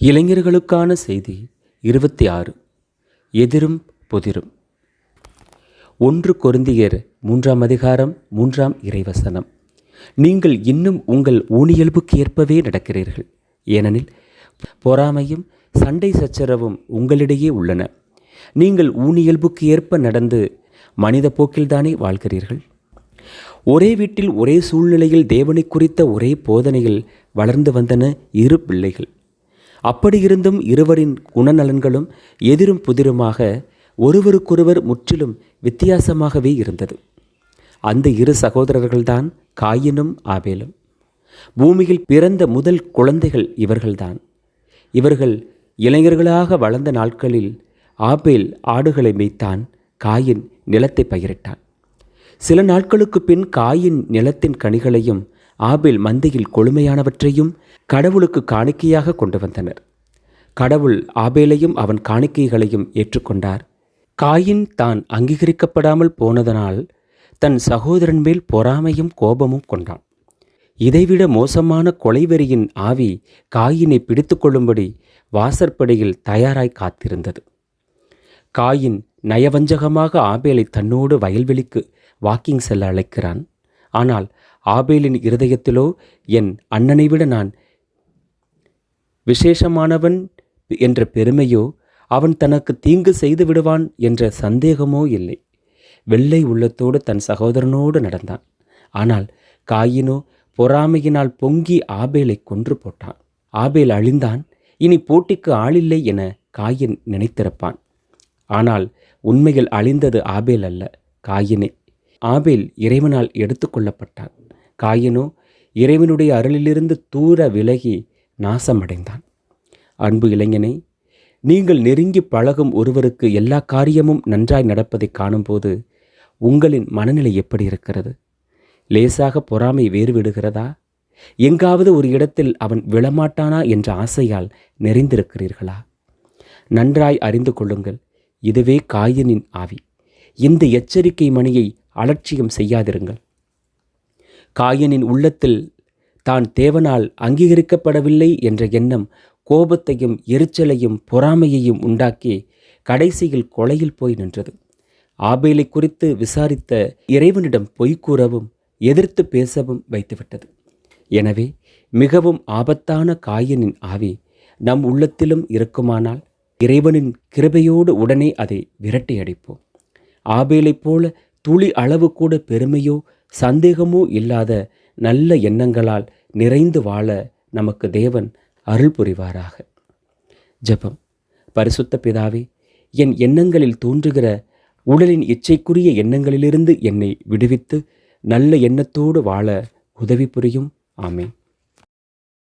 இளைஞர்களுக்கான செய்தி இருபத்தி ஆறு. எதிரும் புதிரும். ஒன்று கொருந்தியர் மூன்றாம் அதிகாரம் மூன்றாம் இறைவசனம். நீங்கள் இன்னும் உங்கள் ஊனியல்புக்கு ஏற்பவே நடக்கிறீர்கள். ஏனெனில் பொறாமையும் சண்டை சச்சரவும் உங்களிடையே உள்ளன. நீங்கள் ஊனியல்புக்கு ஏற்ப நடந்து மனித போக்கில்தானே வாழ்கிறீர்கள்? ஒரே வீட்டில் ஒரே சூழ்நிலையில் தேவனை குறித்த ஒரே போதனையில் வளர்ந்து வந்தன இரு பிள்ளைகள். அப்படியிருந்தும் இருவரின் குணநலன்களும் எதிரும் புதிருமாக ஒருவருக்கொருவர் முற்றிலும் வித்தியாசமாகவே இருந்தது. அந்த இரு சகோதரர்கள்தான் காயினும் ஆபேலும். பூமியில் பிறந்த முதல் குழந்தைகள் இவர்கள்தான். இவர்கள் இளைஞர்களாக வளர்ந்த நாட்களில் ஆபேல் ஆடுகளை மேய்த்தான் காயின் நிலத்தை பயிரிட்டான். சில நாட்களுக்கு பின் காயின் நிலத்தின் கனிகளையும் ஆபேல் மந்தையில் கொழுமையானவற்றையும் கடவுளுக்கு காணிக்கையாக கொண்டு வந்தனர். கடவுள் ஆபேலையும் அவன் காணிக்கைகளையும் ஏற்றுக்கொண்டார். காயின் தான் அங்கீகரிக்கப்படாமல் போனதனால் தன் சகோதரன் மேல் பொறாமையும் கோபமும் கொண்டான். இதைவிட மோசமான கொலைவெறியின் ஆவி காயினை பிடித்து கொள்ளும்படி வாசற்படியில் தயாராய் காத்திருந்தது. காயின் நயவஞ்சகமாக ஆபேலை தன்னோடு வயல்வெளிக்கு வாக்கிங் செல்ல அழைக்கிறான். ஆனால் ஆபேலின் இருதயத்திலோ என் அண்ணனை விட நான் விசேஷமானவன் என்ற பெருமையோ அவன் தனக்கு தீங்கு செய்து விடுவான் என்ற சந்தேகமோ இல்லை. வெள்ளை உள்ளத்தோடு தன் சகோதரனோடு நடந்தான். ஆனால் காயினோ பொறாமையினால் பொங்கி ஆபேலை கொன்று போட்டான். ஆபேல் அழிந்தான். இனி போட்டிக்கு ஆளில்லை என காயின் நினைத்திருப்பான். ஆனால் உண்மையில் அழிந்தது ஆபேல் அல்ல. காயினே ஆபேல் இறைவனால் எடுத்துக்கொள்ளப்பட்டான் காயினோ இறைவனுடைய அருளிலிருந்து தூர விலகி நாசமடைந்தான். அன்பு இளைஞனை நீங்கள் நெருங்கி பழகும் ஒருவருக்கு எல்லா காரியமும் நன்றாய் நடப்பதை காணும்போது உங்களின் மனநிலை எப்படி இருக்கிறது? லேசாக பொறாமை வேறுவிடுகிறதா? எங்காவது ஒரு இடத்தில் அவன் விழமாட்டானா என்ற ஆசையால் நிறைந்திருக்கிறீர்களா? நன்றாய் அறிந்து கொள்ளுங்கள் இதுவே காயனின் ஆவி. இந்த எச்சரிக்கை மணியை அலட்சியம் செய்யாதிருங்கள். காயனின் உள்ளத்தில் தான் தேவனால் அங்கீகரிக்கப்படவில்லை என்ற எண்ணம் கோபத்தையும் எரிச்சலையும் பொறாமையையும் உண்டாக்கி கடைசியில் கொலையில் போய் நின்றது. ஆபேலை குறித்து விசாரித்த இறைவனிடம் பொய் கூறவும் எதிர்த்து பேசவும் வைத்துவிட்டது. எனவே மிகவும் ஆபத்தான காயனின் ஆவி நம் உள்ளத்திலும் இருக்குமானால் இறைவனின் கிருபையோடு உடனே அதை விரட்டி அடிப்போம் ஆபேலைப் போல துளி அளவு கூட பெருமையோ சந்தேகமோ இல்லாத நல்ல எண்ணங்களால் நிறைந்து வாழ நமக்கு தேவன் அருள் புரிவாராக. ஜெபம். பரிசுத்த பிதாவே என் எண்ணங்களில் தோன்றுகிற உடலின் இச்சைக்குரிய எண்ணங்களிலிருந்து என்னை விடுவித்து நல்ல எண்ணத்தோடு வாழ உதவி புரியும். ஆமேன்.